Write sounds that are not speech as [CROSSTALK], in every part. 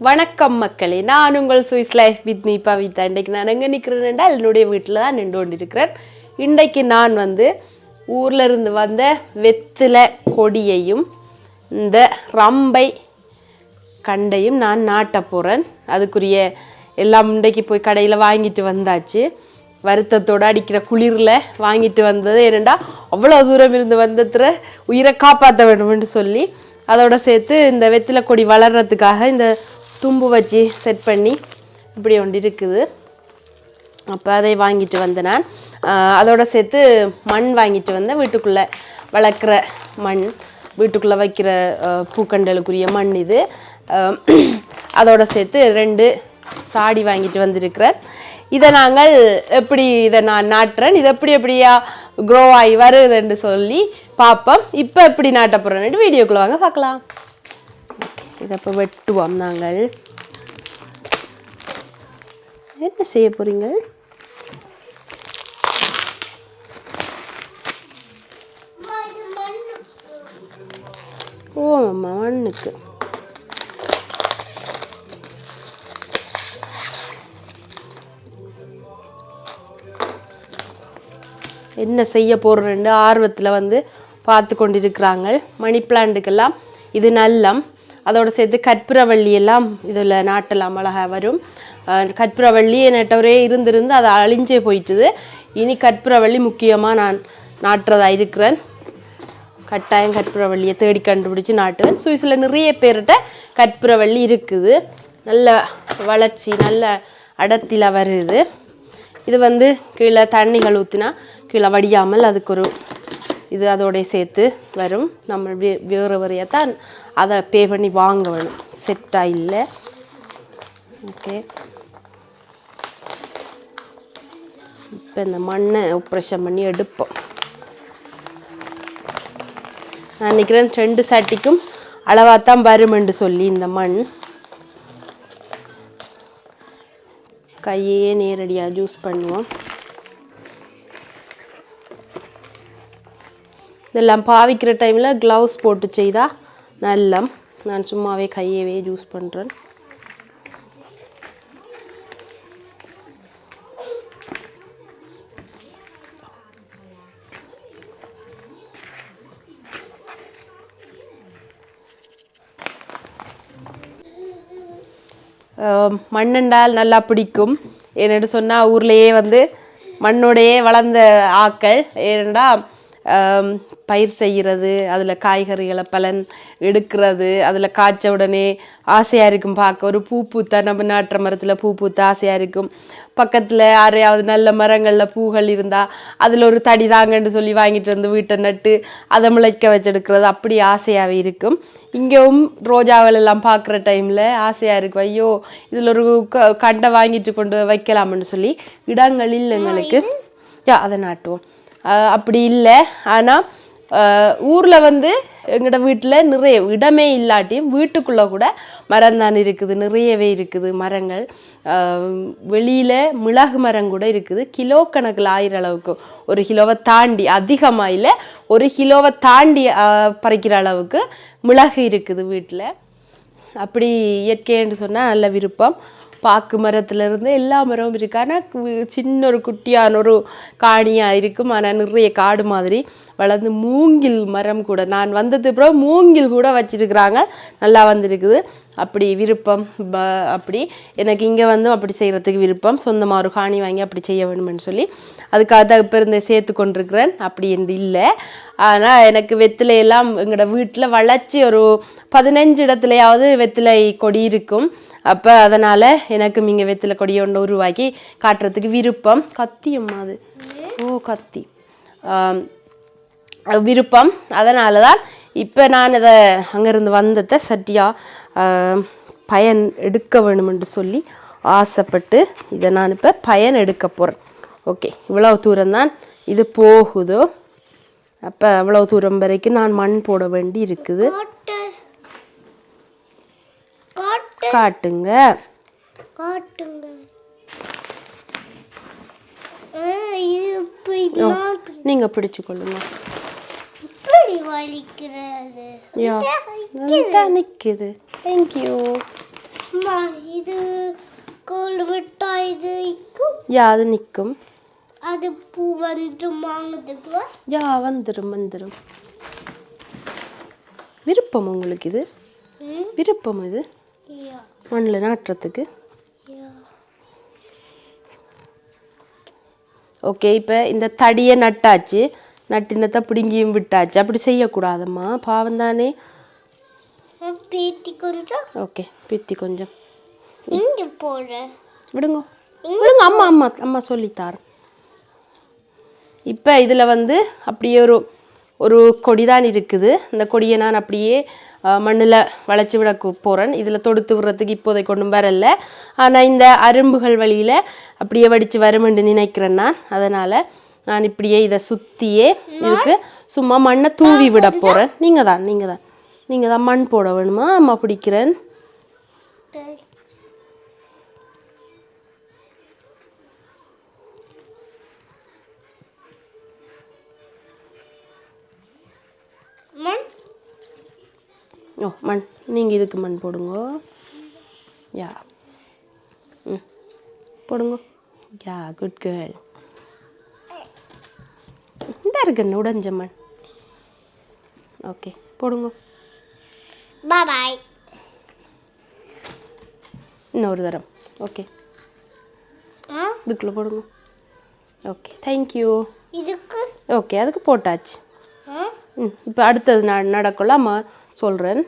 வணக்கம் மக்களே நான் உங்கள் Swiss life with me Pavitha இன்றைக்கு நான் எங்கே நிற்கிறேன்டா என்னுடைய வீட்டில் தான் நின்று கொண்டிருக்கிறேன். இன்றைக்கு நான் வந்து ஊரில் இருந்து வந்த வெத்தில கொடியையும் இந்த ரம்பை கண்டையும் நான் நாட்ட போகிறேன் அதுக்குரிய எல்லாம் இன்றைக்கு போய் கடையில் வாங்கிட்டு வந்தாச்சு. வருத்தத்தோடு அடிக்கிற குளிரில் வாங்கிட்டு வந்தது ஏனெண்டா அவ்வளோ தூரம் இருந்து வந்ததுல உயிரை காப்பாற்ற வேண்டும்னு சொல்லி அதோட சேர்த்து இந்த வெத்தில கொடி வளர்கிறதுக்காக இந்த தும்பு வச்சு செட் பண்ணி இப்படி ஒன்று இருக்குது. அப்போ அதை வாங்கிட்டு வந்தேன் நான். அதோட சேர்த்து மண் வாங்கிட்டு வந்தேன். வீட்டுக்குள்ளே வளர்க்குற மண் வீட்டுக்குள்ளே வைக்கிற பூக்கண்டலுக்குரிய மண் இது. அதோட சேர்த்து ரெண்டு சாடி வாங்கிட்டு வந்திருக்கிறேன். இதை நாங்கள் எப்படி இதை நான் நாட்டுறேன்? இது எப்படி எப்படியா க்ரோ ஆகி வருதுன்னு சொல்லி பார்ப்போம். இப்போ எப்படி நாட்ட போகிறோன்னு வீடியோக்குள்ளே வாங்க பார்க்கலாம். இதை வெட்டுவோம் நாங்கள். என்ன செய்ய போகிறீங்க ஓ அம்மா மண்ணுக்கு. என்ன செய்ய போகிறோன்னு ஆர்வத்தில் வந்து பார்த்து கொண்டிருக்கிறாங்க மணி பிளான்ட்டுக்கெல்லாம் இது நல்லம். அதோடு சேர்த்து கற்பூரவள்ளி எல்லாம் இதில் நாட்டலாம் அழகா வரும். கற்பூரவள்ளி நட்டவரே இருந்திருந்து அது அழிஞ்சே போயிட்டுது. இனி கற்பூரவள்ளி முக்கியமாக நான் நாட்டுறதாக இருக்கிறேன். கட்டாயம் கற்பூரவள்ளியை தேடி கண்டுபிடிச்சி நாட்டுவேன். சுவிஸில் நிறைய பேர்கிட்ட கற்பூரவள்ளி இருக்குது. நல்ல வளர்ச்சி நல்ல அடர்த்தியில் வருது. இது வந்து கீழே தண்ணிகள் ஊற்றினா கீழே வடியாமல் அதுக்கு ஒரு இது அதோடைய சேர்த்து வரும். நம்ம வே வேறு வரையத்தான் அதை பே பண்ணி வாங்க வேணும். செட்டாக இல்லை. ஓகே இப்போ இந்த மண்ணை உப்ரஷம் பண்ணி எடுப்போம். நான் நினைக்கிறேன் ரெண்டு சட்டிக்கும் அளவாக தான் வருமென்று சொல்லி இந்த மண். கையே நேரடியாக ஜூஸ் பண்ணுவோம். இதெல்லாம் பாவிக்கிற டைமில் க்ளவுஸ் போட்டு செய்தால் நல்லம் நான் சும்மாவே கையவே ஜூஸ் பண்ணுறேன் மண்ணெண்டால் மண்ணென்றால் நல்லா பிடிக்கும். ஏன்னு சொன்னால் ஊர்லேயே வந்து மண்ணோடையே வளர்ந்த ஆக்கள். ஏனென்றால் பயிர் செய்கிறது அதில் காய்கறிகளை பலன் எடுக்கிறது அதில் காய்ச்ச உடனே ஆசையாக இருக்கும் பார்க்க. ஒரு பூ பூத்தா நம்ம நாட்டுற மரத்தில் பூ பூத்தா ஆசையாக இருக்கும். பக்கத்தில் யாரையாவது நல்ல மரங்களில் பூகள் இருந்தால் அதில் ஒரு தடி தாங்கன்னு சொல்லி வாங்கிட்டு வந்து வீட்டை நட்டு அதை முளைக்க வச்செடுக்கிறது அப்படி ஆசையாகவே இருக்கும். இங்கேவும் ரோஜாவில் எல்லாம் பார்க்குற டைமில் ஆசையாக இருக்கும். ஐயோ இதில் ஒரு க கண்டை வாங்கிட்டு கொண்டு வைக்கலாம்னு சொல்லி இடங்கள் இல்லை எங்களுக்கு. யா அதை நாட்டுவோம். அப்படி இல்லை. ஆனால் ஊரில் வந்து எங்களோட வீட்டில் நிறைய இடமே இல்லாட்டியும் வீட்டுக்குள்ளே கூட மரம் தான் இருக்குது. நிறையவே இருக்குது மரங்கள். வெளியில் மிளகு மரம் கூட இருக்குது. கிலோ கணக்கில் ஆயிரம் அளவுக்கு. ஒரு கிலோவை தாண்டி அதிகமாக இல்லை ஒரு கிலோவை தாண்டி பறிக்கிற அளவுக்கு மிளகு இருக்குது வீட்டில் அப்படி இயற்கைன்னு சொன்னால் நல்ல விருப்பம். பாக்கு மரத்துலேருந்து எல்லா மரமும் இருக்குது ஆனால் கு- சின்ன ஒரு குட்டியான ஒரு காணியாக இருக்கும். ஆனால் நிறைய காடு மாதிரி. வளர்ந்து மூங்கில் மரம் கூட நான் வந்தது அப்புறம் மூங்கில் கூட வச்சிருக்கிறாங்க. நல்லா வந்திருக்குது. அப்படி விருப்பம் அப்படி. எனக்கு இங்கே வந்து அப்படி செய்கிறதுக்கு விருப்பம். சொந்தமாக ஒரு காணி வாங்கி அப்படி செய்ய வேணும்னு சொல்லி. அதுக்காக தான் இப்போ இருந்தே சேர்த்து கொண்டிருக்கிறேன். அப்படி என்று இல்லை. ஆனால் எனக்கு வெத்திலை எல்லாம் எங்களோட வீட்டில் வளர்ச்சி ஒரு பதினஞ்சு இடத்துலையாவது வெத்திலை கொடி இருக்கும். அப்போ அதனால் எனக்கு இங்கே வெத்திலை கொடியை ஒன்று உருவாக்கி காட்டுறதுக்கு விருப்பம். கத்தி அம்மா அது. ஓ கத்தி. விருப்பம். அதனால தான் இப்போ நான் இதை அங்கேருந்து வந்ததை சட்டியாக பயன் எடுக்க வேணுமென்று சொல்லி ஆசைப்பட்டு இதை நான் இப்போ பயன் எடுக்க போகிறேன் ஓகே இவ்வளோ தூரம் தான் இது போகுதோ? அப்போ அவ்வளோ தூரம் வரைக்கும் நான் மண் போட வேண்டி இருக்குது. காட்டு. காட்டு காட்டுங்க. காட்டுங்க நீங்கள் பிடிச்சு கொள்ளுங்க வலிக்கிறது. நல்லா நிற்குது தேங்க்யூ அம்மா இது கோல் விட்டா இது இக்கும் யா அது நிற்கும் அது பூ வந்து வாங்குதுங்களா யா வந்துடும் வந்துடும் விருப்பம் உங்களுக்கு இது? விருப்பம் இது? மண்ணில் நாட்டுறதுக்கு? ஓகே இப்போ இந்த தடியை நட்டாச்சு. நட்டினத்தை பிடுங்கியும் விட்டாச்சு. அப்படி செய்யக்கூடாதம்மா. பாவம் தானே பேத்தி கொஞ்சம். ஓகே பித்தி கொஞ்சம். இங்க போற விடுங்க. விடுங்க அம்மா அம்மா அம்மா சொல்லித்தார் இப்போ இதில் வந்து அப்படியே ஒரு ஒரு கொடி தான் இருக்குது. இந்த கொடியை நான் அப்படியே மண்ணில் வளைச்சி விட போகிறேன் இதில் தொடுத்து விடுறதுக்கு இப்போதைக்கு கொண்டும் வரல. ஆனால் இந்த அரும்புகள் வழியில் அப்படியே வடித்து வருமென்று நினைக்கிறேன் நான். அதனால் நான் இப்படியே இதை சுற்றியே இதுக்கு சும்மா மண்ணை தூவி விட போகிறேன் நீங்கள் தான் நீங்கள் தான் நீங்கள் தான் மண் போட வேணுமா? அம்மா பிடிக்கிறேன். ஓ மண். நீங்கள் இதுக்கு மண் போடுங்க. யா. ம். போடுங்க. யா குட் கேர்ள் இந்த இருக்குன்னு உடஞ்ச மண் ஓகே போடுங்க. பாய் இன்னொரு தரம். ஓகே ஆ? இதுக்குள்ளே போடுங்க. ஓகே தேங்க்யூ இதுக்கு? ஓகே அதுக்கு போட்டாச்சு. ம் இப்போ அடுத்தது ந நடக்குள்ள அம்மா சொல்கிறேன்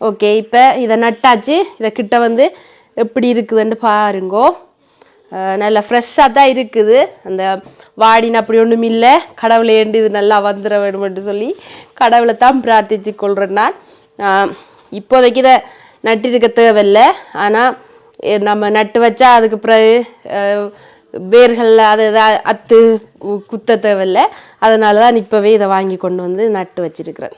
ஓகே இப்போ இதை நட்டாச்சு. இதை கிட்ட வந்து எப்படி இருக்குதுன்னு பாருங்கோ. நல்லா ஃப்ரெஷ்ஷாக தான் இருக்குது. அந்த வாடின்னு அப்படி ஒன்றும் இல்லை. கடவுளை ஏண்டு இது நல்லா வந்துட வேணுமென்று சொல்லி கடவுளை தான் பிரார்த்திச்சு கொள்கிறேன் நான். இப்போதைக்கு இதை நட்டிருக்க தேவையில்லை. ஆனால் நம்ம நட்டு வச்சா அதுக்கு பிறகு அஹ், வேர்கள் அது அத்து குத்த தேவையில்லை. அதனால தான் இப்போவே இதை வாங்கி கொண்டு வந்து நட்டு வச்சிருக்கிறேன்.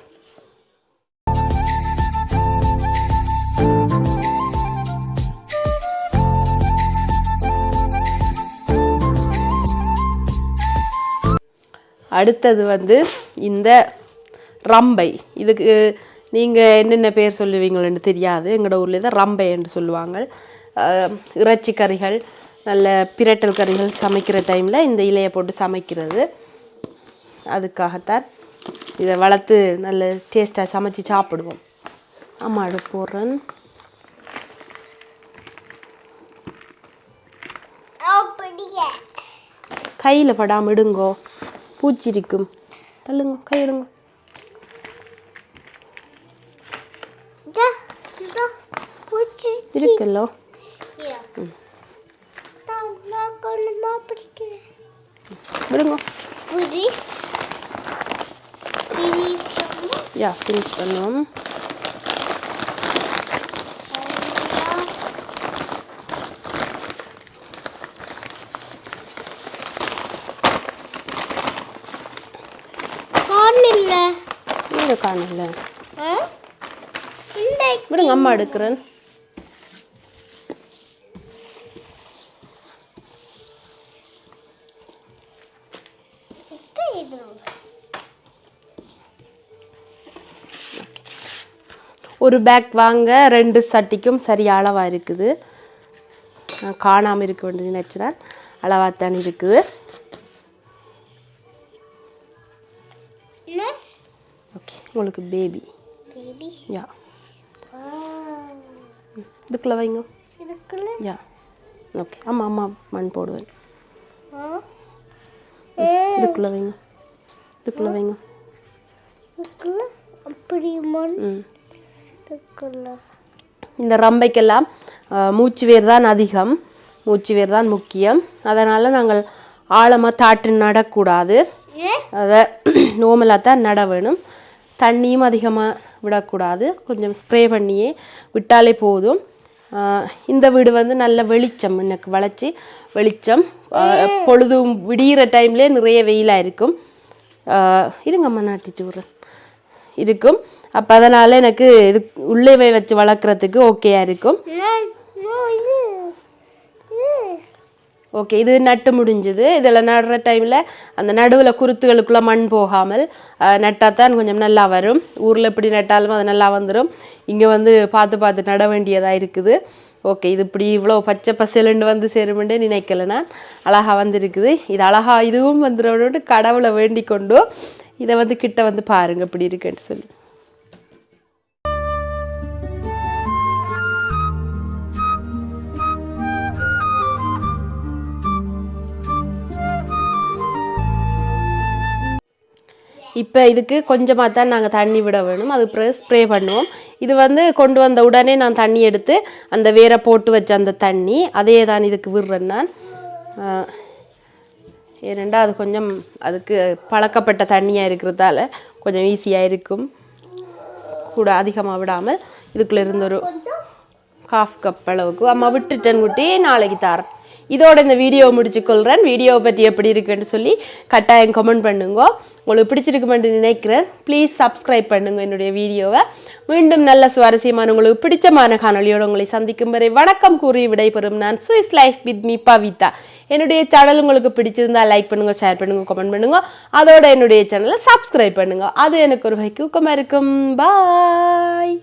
அடுத்தது வந்து இந்த ரம்பை. இதுக்கு நீங்கள் என்னென்ன பேர் சொல்லுவீங்களோன்னு தெரியாது. எங்களோட ஊரில் தான் ரம்பை என்று சொல்லுவாங்க. இறைச்சி கறிகள் நல்ல பிரட்டல் கறிகள் சமைக்கிற டைமில் இந்த இலையை போட்டு சமைக்கிறது. அதுக்காகத்தான் இதை வளர்த்து நல்ல டேஸ்ட்டாக சமைச்சு சாப்பிடுவோம். அம்மாடு போடுறேன். அப்படியே கையில் படாமல் இடுங்கோ. பூச்சி இருக்கும் தள்ளுங்க கை இடுங்க இதா இதா பூச்சி இருக்குல்லோ யா தான் நான் கொண்டுமா பிடிக்கிறேன் விடுங்க புரிஸ் புரிஸ் யா ஃபினிஷ் பண்ணுவோம் காணில்ல இந்த விடுங்க அம்மா எடுக்கிறேன். ஒரு பேக் வாங்க ரெண்டு சட்டிக்கும் சரி அளவாக இருக்குது. காணாமல் இருக்க வேண்டியது நினச்சினேன் அளவாக தான் இருக்குது. உங்களுக்கு பேபி யா இதுக்குள்ளே வைங்க. யா ஓகே ஆமாம் அம்மா மண் போடுவேன். இதுக்குள்ளே வைங்க. இதுக்குள்ளே வைங்க. அப்படி மண்? இந்த ரம்பைக்கெல்லாம் மூச்சு வேர் தான் அதிகம். மூச்சு வேர் தான் முக்கியம். அதனால் நாங்கள் ஆழமாக தாட்டு நடக்கூடாது. அதை நோமலாக [CLEARS THROAT] தான் நட வேணும். தண்ணியும் அதிகமாக விடக்கூடாது. கொஞ்சம் ஸ்ப்ரே பண்ணியே விட்டாலே போதும். இந்த வீடு வந்து நல்ல வெளிச்சம். எனக்கு வளைச்சி வெளிச்சம். பொழுதும் விடிகிற டைம்லேயே நிறைய வெயிலாக இருக்கும். இருங்க இருங்கம்மா நாட்டிட்டு விட்றேன். இருக்கும். அப்போ அதனால் எனக்கு இது உள்ளே வச்சு வளர்க்குறதுக்கு ஓகேயாக இருக்கும். ஓகே இது நட்டு முடிஞ்சுது. இதில் நடுற டைமில் அந்த நடுவில் குருத்துகளுக்குள்ளே மண் போகாமல் நட்டால் தான் கொஞ்சம் நல்லா வரும். ஊரில் எப்படி நட்டாலும் அது நல்லா வந்துடும் இங்கே வந்து பார்த்து பார்த்து நட வேண்டியதாக இருக்குது. ஓகே இது இப்படி இவ்வளோ பச்சை பசேலுண்டு வந்து சேருமெண்டே நினைக்கல நான். அழகாக வந்திருக்குது. இது அழகா இதுவும் வந்துடணும்னு கடவுளை வேண்டிக் கொண்டு இதை வந்து கிட்ட வந்து பாருங்க இப்படி இருக்குன்னு சொல்லி. இப்போ இதுக்கு கொஞ்சமாக தான் நாங்கள் தண்ணி விட வேணும். அது பிறகு ஸ்ப்ரே பண்ணுவோம். இது வந்து கொண்டு வந்த உடனே நான் தண்ணி எடுத்து அந்த வேரை போட்டு வச்ச அந்த தண்ணி அதே தான் இதுக்கு விடுறேன் நான். ஏனெண்டா அது கொஞ்சம் அதுக்கு பழக்கப்பட்ட தண்ணியாக இருக்கிறதால கொஞ்சம் ஈஸியாக இருக்கும். கூட அதிகமாக விடாமல் இதுக்குள்ளே இருந்த ஒரு காஃப் கப் அளவுக்கு. அம்மா விட்டுட்டேன் விட்டு நாளைக்கு தரேன். இதோட இந்த வீடியோ முடிச்சுக்கொள்கிறேன் வீடியோவை பற்றி எப்படி இருக்குன்னு சொல்லி கட்டாயம் கமெண்ட் பண்ணுங்க. உங்களுக்கு பிடிச்சிருக்குமென்று நினைக்கிறேன். ப்ளீஸ் சப்ஸ்கிரைப் பண்ணுங்க என்னுடைய வீடியோவை. மீண்டும் நல்ல சுவாரஸ்யமான உங்களுக்கு பிடிச்சமான காணொலியோடு உங்களை சந்திக்கும் வரை வணக்கம் கூறி விடைபெறும் நான் Swiss life with me Pavitha. என்னுடைய சேனல் உங்களுக்கு பிடிச்சிருந்தா லைக் பண்ணுங்கள் ஷேர் பண்ணுங்கள் கமெண்ட் பண்ணுங்க. அதோட என்னுடைய சேனலை சப்ஸ்கிரைப் பண்ணுங்க. அது எனக்கு ஒரு வைக்கு ஊக்கமாக இருக்கும். பாய்